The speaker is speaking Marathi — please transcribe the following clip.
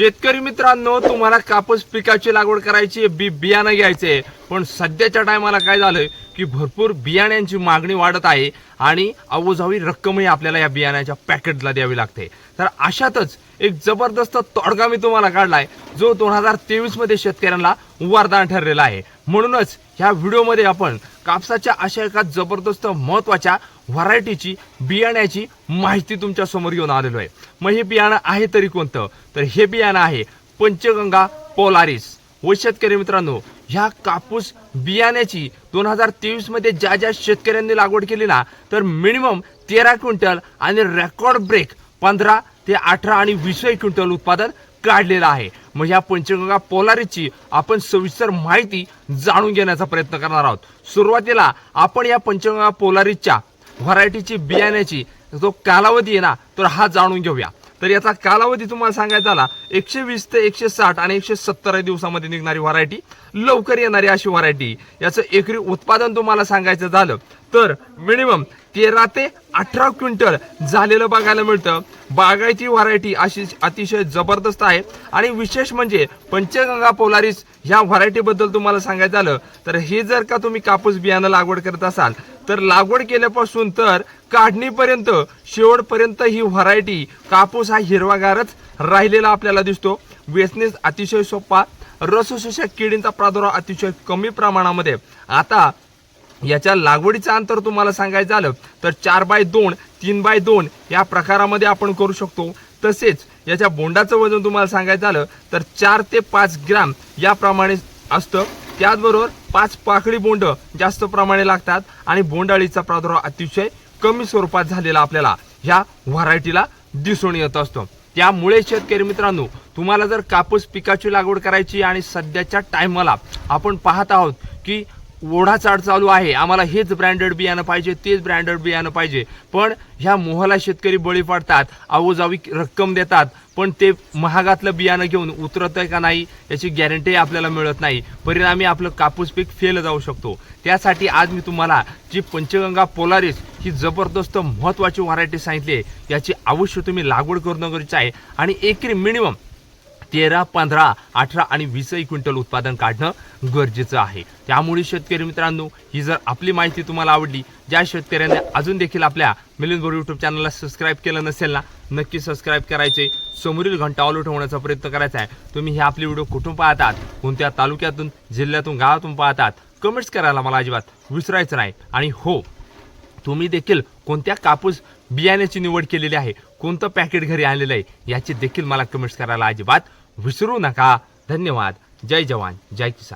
शेतकरी मित्रांनो तुम्हाला कापूस पिकाची लागवड करायची बी बियाणं घ्यायचे पण सध्याच्या टायमाला काय झालंय की भरपूर बियाण्यांची मागणी वाढत आहे आणि अवजावी रक्कमही आपल्याला या बियाण्याच्या पॅकेटला द्यावी लागते. तर अशातच एक जबरदस्त तोडगा मी तुम्हाला काढलाय जो दोन हजार तेवीसमध्ये शेतकऱ्यांना वरदान ठरलेला आहे. म्हणूनच ह्या व्हिडिओमध्ये आपण कापसाच्या अशा एका जबरदस्त महत्त्वाच्या व्हरायटीची बियाण्याची माहिती तुमच्यासमोर घेऊन आलेलो आहे. मग हे बियाणं आहे तरी कोणतं? तर हे बियाणं आहे पंचगंगा पोलारिस. व शेतकरी मित्रांनो ह्या कापूस बियाण्याची दोन हजार तेवीसमध्ये ज्या ज्या शेतकऱ्यांनी लागवड केली ना तर मिनिमम तेरा क्विंटल आणि रेकॉर्ड ब्रेक पंधरा ते अठरा आणि वीसही क्विंटल उत्पादन काढलेलं आहे. मग ह्या पंचगंगा पोलारीची आपण सविस्तर माहिती जाणून घेण्याचा प्रयत्न करणार आहोत. सुरुवातीला आपण या पंचगंगा पोलारीच्या व्हरायटीची बियाण्याची जो कालावधी आहे ना तर हा जाणून घेऊया. तर याचा कालावधी तुम्हाला सांगायचा आला एकशे वीस ते एकशे साठ आणि एकशे सत्तर दिवसामध्ये निघणारी व्हरायटी लवकर येणारी अशी व्हरायटी याचं एकरी उत्पादन तुम्हाला सांगायचं झालं. तर मिनिमम तेरा ते अठरा क्विंटल झालेलं बघायला मिळतं. बागायती व्हरायटी अशी अतिशय जबरदस्त आहे. आणि विशेष म्हणजे पंचगंगा पोलारीस ह्या व्हरायटीबद्दल तुम्हाला सांगायचं झालं तर हे जर का तुम्ही कापूस बियाणं लागवड करत असाल तर लागवड केल्यापासून तर काढणीपर्यंत शेवटपर्यंत ही व्हरायटी कापूस हा हिरवागारच राहिलेला आपल्याला दिसतो. वेचणीस अतिशय सोपा रसशोषक किडींचा प्रादुर्भाव अतिशय कमी प्रमाणामध्ये. आता याच्या लागवडीचं अंतर तुम्हाला सांगायचं झालं तर चार बाय दोन तीन बाय दोन या प्रकारामध्ये आपण करू शकतो. तसेच याच्या बोंडाचं वजन तुम्हाला सांगायचं झालं तर चार ते पाच ग्राम याप्रमाणे असतं. त्याचबरोबर पाच पाकळी बोंड जास्त प्रमाणे लागतात आणि बोंडाळीचा प्रादुर्भाव अतिशय कमी स्वरूपात झालेला आपल्याला ह्या व्हरायटीला दिसून येत असतो. त्यामुळे शेतकरी मित्रांनो तुम्हाला जर कापूस पिकाची लागवड करायची आणि सध्याच्या टायमाला आपण पाहत आहोत की ओढाचाड चालू आहे. आम्हाला हेच ब्रँडेड बियाणं पाहिजे तेच ब्रँडेड बियाणं पाहिजे. पण ह्या मोहाला शेतकरी बळी पडतात आवोजावी रक्कम देतात पण ते महागातलं बियाणं घेऊन उतरत आहे का नाही याची गॅरंटी आपल्याला मिळत नाही. परिणामी आपलं कापूस पीक फेल जाऊ शकतो. त्यासाठी आज मी तुम्हाला जी पंचगंगा पोलारिस ही जबरदस्त महत्वाची व्हरायटी सांगितली आहे याची अवश्य तुम्ही लागवड करणं गरजेचं आहे. आणि एकरी मिनिमम तेरा पंधरा अठरा आणि वीसही क्विंटल उत्पादन काढणं गरजेचं आहे. त्यामुळे शेतकरी मित्रांनो ही जर आपली माहिती तुम्हाला आवडली ज्या शेतकऱ्यांनी अजून देखील आपल्या मिलिंद बोर यूट्यूब चॅनलला सबस्क्राईब केलं नसेल ना नक्की सबस्क्राईब करायचे. समोरील घंटा ऑल ठेवण्याचा प्रयत्न करायचा आहे. तुम्ही हे आपले व्हिडिओ कुठून पाहतात कोणत्या तालुक्यातून जिल्ह्यातून गावातून पाहतात कमेंट्स करायला मला अजिबात विसरायचं नाही. आणि हो तुम्ही देखील कोणत्या कापूस बियाण्याची निवड केलेली आहे कोणतं पॅकेट घरी आणलेलं आहे याची देखील मला कमेंट्स करायला अजिबात विसरू नका. धन्यवाद. जय जवान. जय किसान.